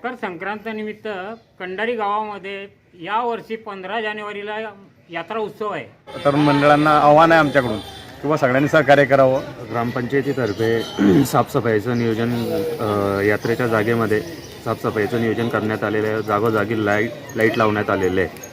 मकर संक्रांत निमित्त कंडारी गावामध्ये यावर्षी पंधरा जानेवारीला यात्रा उत्सव आहे. तरुण मंडळांना आव्हान आहे आमच्याकडून. किंवा सगळ्यांनी सहकार्य करावं. ग्रामपंचायतीतर्फे साफसफाईचं नियोजन यात्रेच्या जागेमध्ये साफसफाईचं नियोजन करण्यात आलेलं आहे. जागोजागी लाइट लाइट लावण्यात आलेले आहे.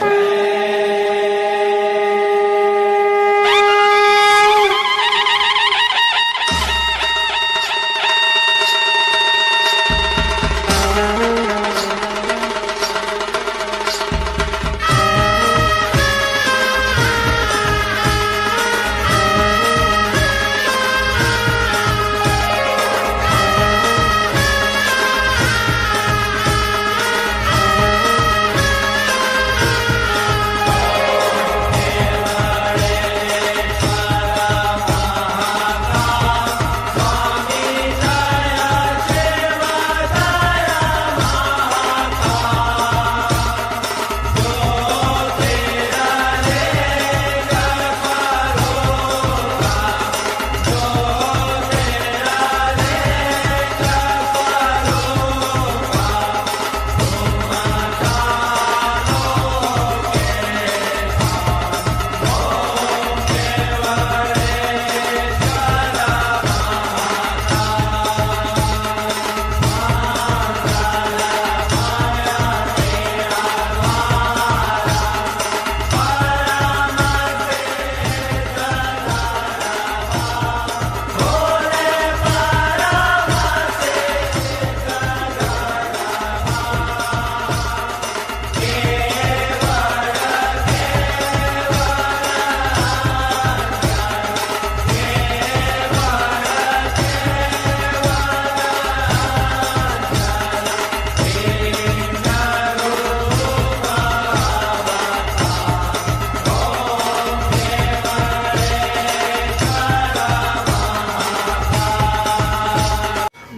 Música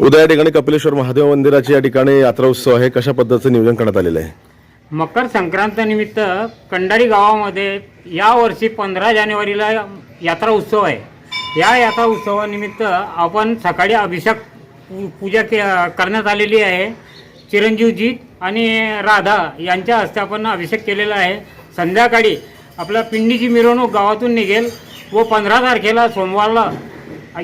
उद्या या ठिकाणी कपिलेश्वर महादेव मंदिराची या ठिकाणी यात्रा उत्सव आहे. कशा पद्धतीचं नियोजन करण्यात आलेलं आहे? मकर संक्रांतनिमित्त कंडारी गावामध्ये यावर्षी पंधरा जानेवारीला यात्रा उत्सव आहे. या यात्रा उत्सवानिमित्त आपण सकाळी अभिषेक पू- पूजा के करण्यात आलेली आहे. चिरंजीवजी आणि राधा यांच्या हस्ते आपण अभिषेक केलेला आहे. संध्याकाळी आपल्या पिंडीची मिरवणूक गावातून निघेल व पंधरा तारखेला सोमवारला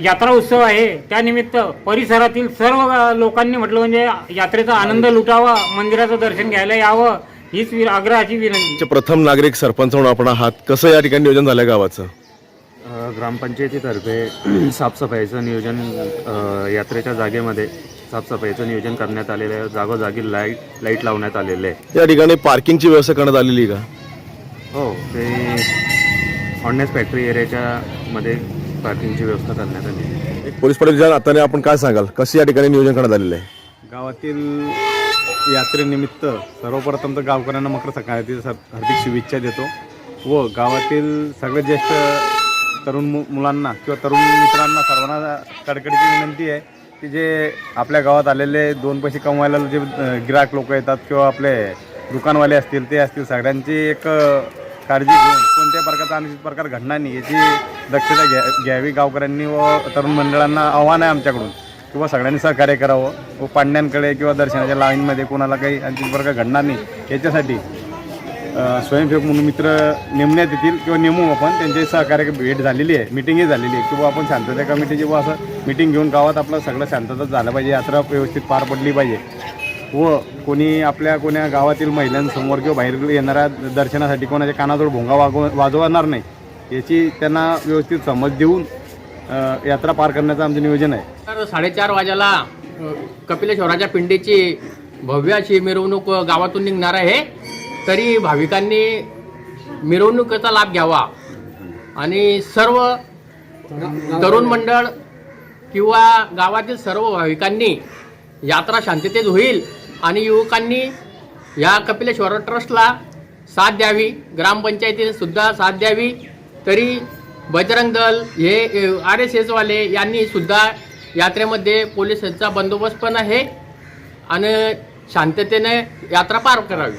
यात्रा उत्सव आहे. त्यानिमित्त परिसरातील सर्व लोकांनी म्हटलं म्हणजे यात्रेचा आनंद लुटावा मंदिराचं दर्शन घ्यायला यावं हीच वि- आग्रहाची विनंती. प्रथम नागरिक सरपंच म्हणून आपण आहात. कसं या ठिकाणी नियोजन झालं गावाचं? अ, ग्रामपंचायतीतर्फे साफसफाईचं नियोजन अ, यात्रेच्या जागेमध्ये साफसफाईचं नियोजन करण्यात आलेलं आहे. जागोजागी लाइट लाइट लावण्यात आलेले आहे. या ठिकाणी पार्किंगची व्यवस्था करण्यात आलेली आहे का? हो ते ऑननेस फॅक्टरी एरियाच्या मध्ये पार्किंगची व्यवस्था करण्यात आली. पोलीस पाटील नात्याने आपण काय सांगाल? कसं या ठिकाणी नियोजन करण्यात आलेलं आहे? गावातील यात्रेनिमित्त सर्वप्रथम तर गावकऱ्यांना मकर संक्रांतीच्या हार्दिक शुभेच्छा देतो. व गावातील सगळ्यात ज्येष्ठ तरुण मु मुलांना किंवा तरुण मित्रांना सर्वांना कडकडीची विनंती आहे की जे आपल्या गावात आलेले दोन पैसे कमवायला जे गिराक लोक येतात किंवा आपले दुकानवाले असतील ते असतील सगळ्यांची एक काळजी घेऊन कोणत्याही प्रकारचा अनुचित प्रकार घडणार नाही याची दक्षता घ्या घ्यावी गावकऱ्यांनी व तरुण मंडळांना आव्हान आहे आमच्याकडून. किंवा सगळ्यांनी सहकार्य करावं व पांड्यांकडे किंवा दर्शनाच्या लाईनमध्ये कोणाला काही अनुचित प्रकार घडणार नाही याच्यासाठी स्वयंसेवक म्हणून मित्र नेमण्यात येतील किंवा नेमू आपण. त्यांचे सहकार्य भेट झालेली आहे मिटिंगही झालेली आहे. किंवा आपण शांतता कमिटीची व असं मिटिंग घेऊन गावात आपलं सगळं शांतता झालं पाहिजे यात्रा व्यवस्थित पार पडली पाहिजे. व कोणी आपल्या कोण्या गावातील महिलांसमोर किंवा बाहेर येणाऱ्या दर्शनासाठी कोणाच्या कानाजवळ भोंगा वागव वाजवणार नाही याची त्यांना व्यवस्थित समज देऊन यात्रा पार करण्याचं आमचं नियोजन आहे. तर साडेचार वाजाला कपिलेश्वराच्या पिंडीची भव्य अशी मिरवणूक गावातून निघणार आहे. तरी भाविकांनी मिरवणुकीचा लाभ घ्यावा. आणि सर्व तरुण मंडळ किंवा गावातील सर्व भाविकांनी यात्रा शांततेत होईल. आणि युवकांनी या कपिलेश्वर ट्रस्टला साथ द्यावी ग्रामपंचायतीसुद्धा साथ द्यावी. तरी बजरंग दल हे आर एस एसवाले यांनीसुद्धा यात्रेमध्ये पोलिसांचा बंदोबस्त पण आहे आणि शांततेने यात्रा पार करावी.